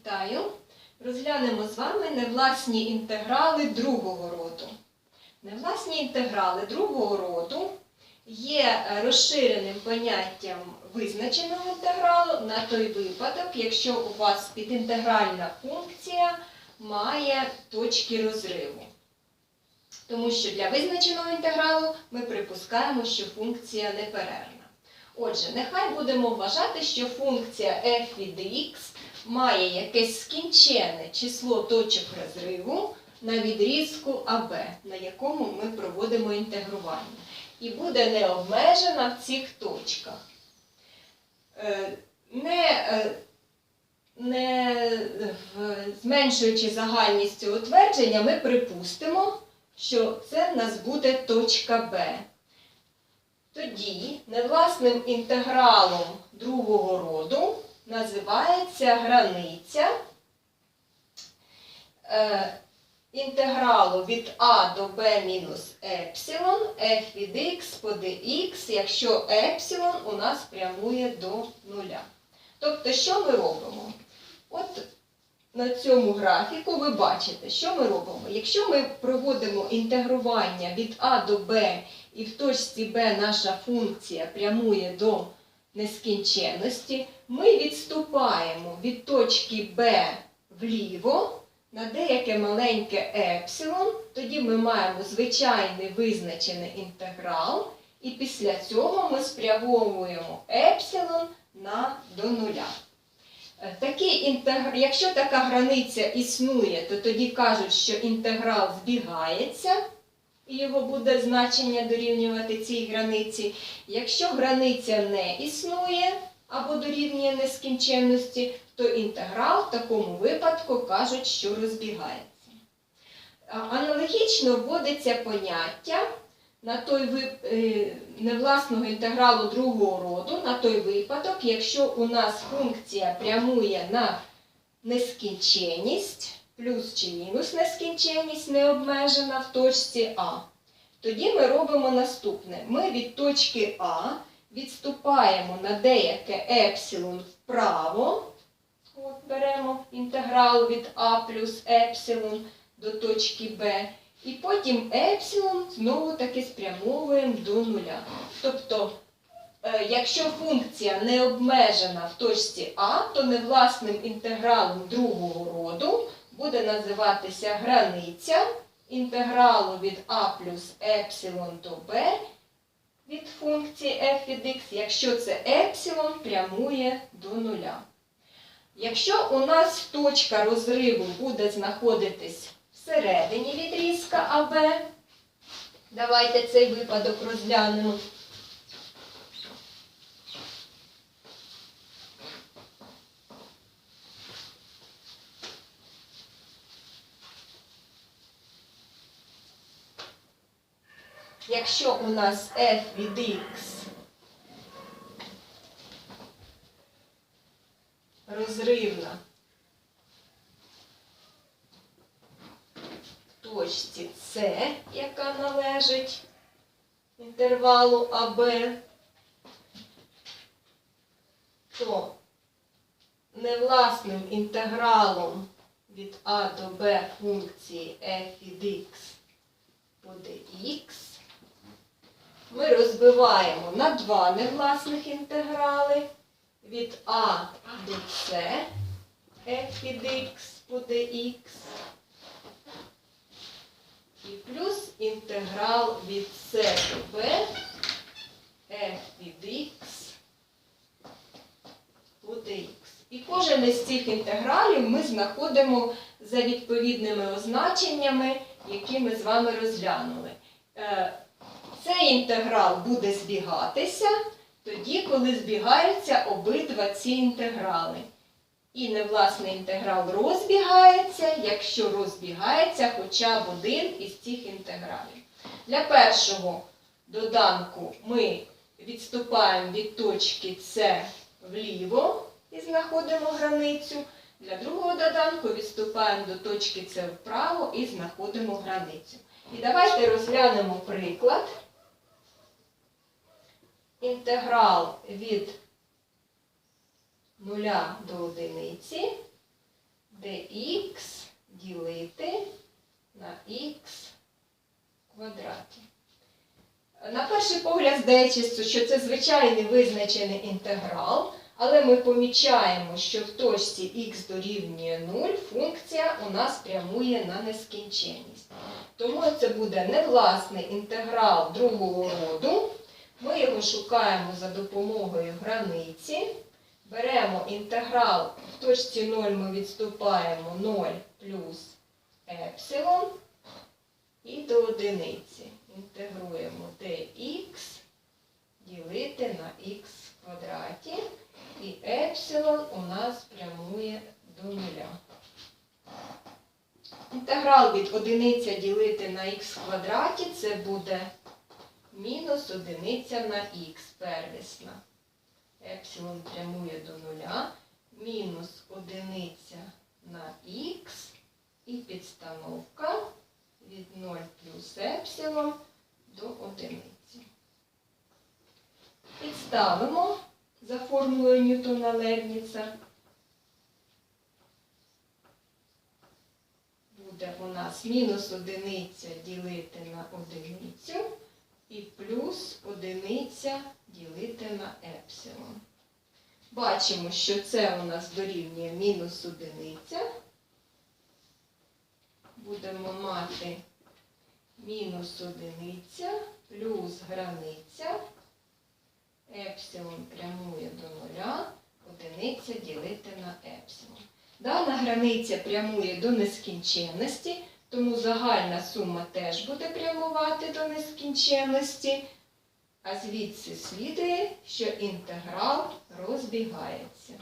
Вітаю! Розглянемо з вами невласні інтеграли другого роду. Невласні інтеграли другого роду є розширеним поняттям визначеного інтегралу на той випадок, якщо у вас підінтегральна функція має точки розриву. Тому що для визначеного інтегралу ми припускаємо, що функція неперервна. Отже, нехай будемо вважати, що функція f від x має якесь скінчене число точок розриву на відрізку АБ, на якому ми проводимо інтегрування. І буде не обмежена в цих точках. Е, Не, е, не зменшуючи загальність цього твердження, ми припустимо, що це в нас буде точка Б. Тоді невласним інтегралом другого роду називається границя е, інтегралу від А до Б мінус епсилон f від x по dx, якщо епсилон у нас прямує до нуля. Тобто, що ми робимо? От на цьому графіку ви бачите, що ми робимо. Якщо ми проводимо інтегрування від А до Б і в точці Б наша функція прямує до нескінченності, ми відступаємо від точки Б вліво на деяке маленьке епсилон, тоді ми маємо звичайний визначений інтеграл, і після цього ми спрямовуємо епсилон на до нуля. Е, Такий інтегр... Якщо така границя існує, то тоді кажуть, що інтеграл збігається, і його буде значення дорівнювати цій границі. Якщо границя не існує або дорівнює нескінченності, то інтеграл в такому випадку кажуть, що розбігається. Аналогічно вводиться поняття на той вип... е, невласного інтегралу другого роду на той випадок, якщо у нас функція прямує на нескінченність, плюс чи мінус нескінченність не обмежена в точці А. Тоді ми робимо наступне. Ми від точки А відступаємо на деяке епсилон вправо. От беремо інтеграл від А плюс епсилон до точки Б. І потім епсилон знову таки спрямовуємо до нуля. Тобто, е, якщо функція не обмежена в точці А, то невласним інтегралом другого роду буде називатися границя інтегралу від А плюс епсилон до Б від функції f від x, якщо це епсилон прямує до нуля. Якщо у нас точка розриву буде знаходитись всередині відрізка АБ, давайте цей випадок розглянемо. Якщо у нас f від x розривна в точці С, яка належить інтервалу АБ, то невласним інтегралом від А до Б функції f від x по dx ми розбиваємо на два невласних інтеграли від А до С f від x по dx і плюс інтеграл від С до Б f від x по dx. І кожен із цих інтегралів ми знаходимо за відповідними означеннями, які ми з вами розглянули. Цей інтеграл буде збігатися тоді, коли збігаються обидва ці інтеграли. І невласний інтеграл розбігається, якщо розбігається хоча б один із цих інтегралів. Для першого доданку ми відступаємо від точки С вліво і знаходимо границю. Для другого доданку відступаємо до точки С вправо і знаходимо границю. І давайте розглянемо приклад. Інтеграл від 0 до одиниці dx ділити на х квадраті. На перший погляд здається, що це звичайний визначений інтеграл, але ми помічаємо, що в точці х дорівнює 0 функція у нас прямує на нескінченність. Тому це буде невласний інтеграл другого роду. Ми його шукаємо за допомогою границі. Беремо інтеграл, в точці 0 ми відступаємо 0 плюс епсилон і до одиниці. Інтегруємо dx ділити на х квадраті. І епсилон у нас прямує до нуля. Інтеграл від одиниця ділити на х квадраті це буде мінус одиниця на х первісна. Епсилон прямує до нуля. Мінус одиниця на х і підстановка від 0 плюс епсилон до одиниці. Підставимо за формулою Ньютона Левніца. Буде у нас мінус одиниця ділити на одиницю і плюс одиниця ділити на епсилон. Бачимо, що це у нас дорівнює мінус одиниця. Будемо мати мінус одиниця плюс границя. Епсилон прямує до нуля, одиниця ділити на епсилон. Дана границя прямує до нескінченності, тому загальна сума теж буде прямувати до нескінченності, а звідси слідує, що інтеграл розбігається.